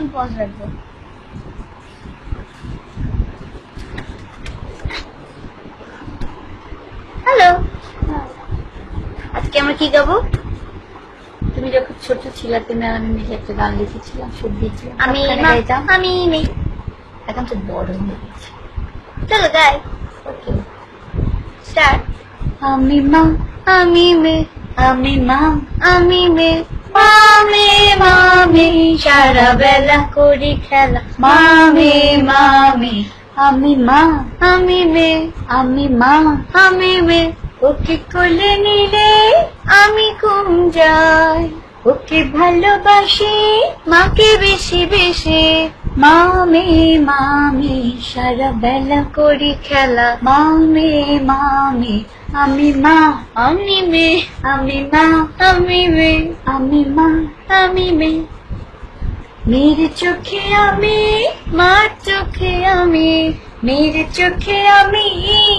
রাখব। হ্যালো আজকে আমরা কি গাবো? তুমি যখন ছোট ছিল তুমি আর আমি মিলে একটা গান লিখেছিলাম সুর দিয়েছিলাম। আমি। আমি নেই। এখন তো বড় হয়ে গেছে। চলো গাই। ওকে স্টার্ট আমি মা আমি মে আমি মা আমি মে। মামে মামি সারা বেলা করি খেলা। মামে মামি আমি মা। আমি মে আমি মা। আমি মে ওকে কোলে নিলে আমি ঘুম যাই। ওকে ভালোবাসি মাকে বেশি বেশি। মামে মামি সারা বেলা করি খেলা। মামে মামে আমি মা আমি মে আমি মা আমি মে আমি মা আমি মে মেরে চোখে আমি। মার চোখে আমি। মেরে চোখে আমি।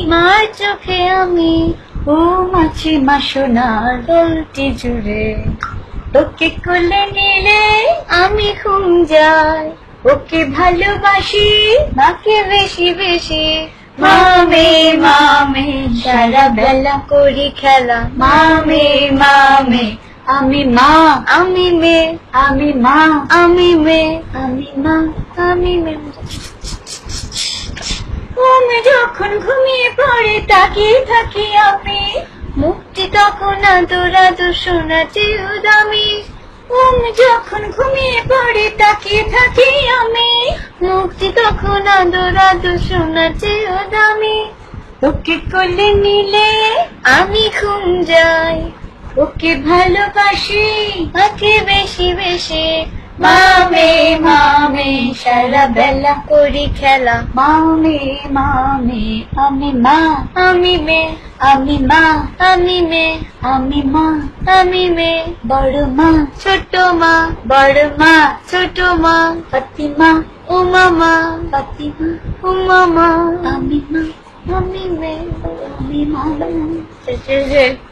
মার চোখে আমি। ও মাছি মাসোনার গলটি জুড়ে। ওকে কোলে নিলে আমি ঘুম যাই। ওকে ভালোবাসি। মাকে বেশি বেশি। মামে মামে সারা বেলা করি খেলা। মামে মামে, আমি মা, আমি আমি মা, আমি আমি মা, আমি আমি যখন ঘুমিয়ে পড়ে, তাকিয়ে থাকি আমি। মুক্তি তখন আদর আদর শোনাতে আমি যখন ঘুমিয়ে পড়ে, তাকিয়ে থাকি আমি। মুক্তি তখন আদর আদর শোনাতে দামি ওকে কোলে নিলে আমি ঘুম যাই। ওকে ভালোবাসি। ওকে বেশি বেশি। মামে মামে সারা বেলা করি খেলা। মামে মামে আমি মা। আমি মে। আমি মা। আমি মে। আমি মা। আমি মে। বড় মা। ছোট মা। বড় মা। ছোট মা। Oh mama, bati na. Oh mama, tabi na. Mami, may, tabi na. Sige, sige.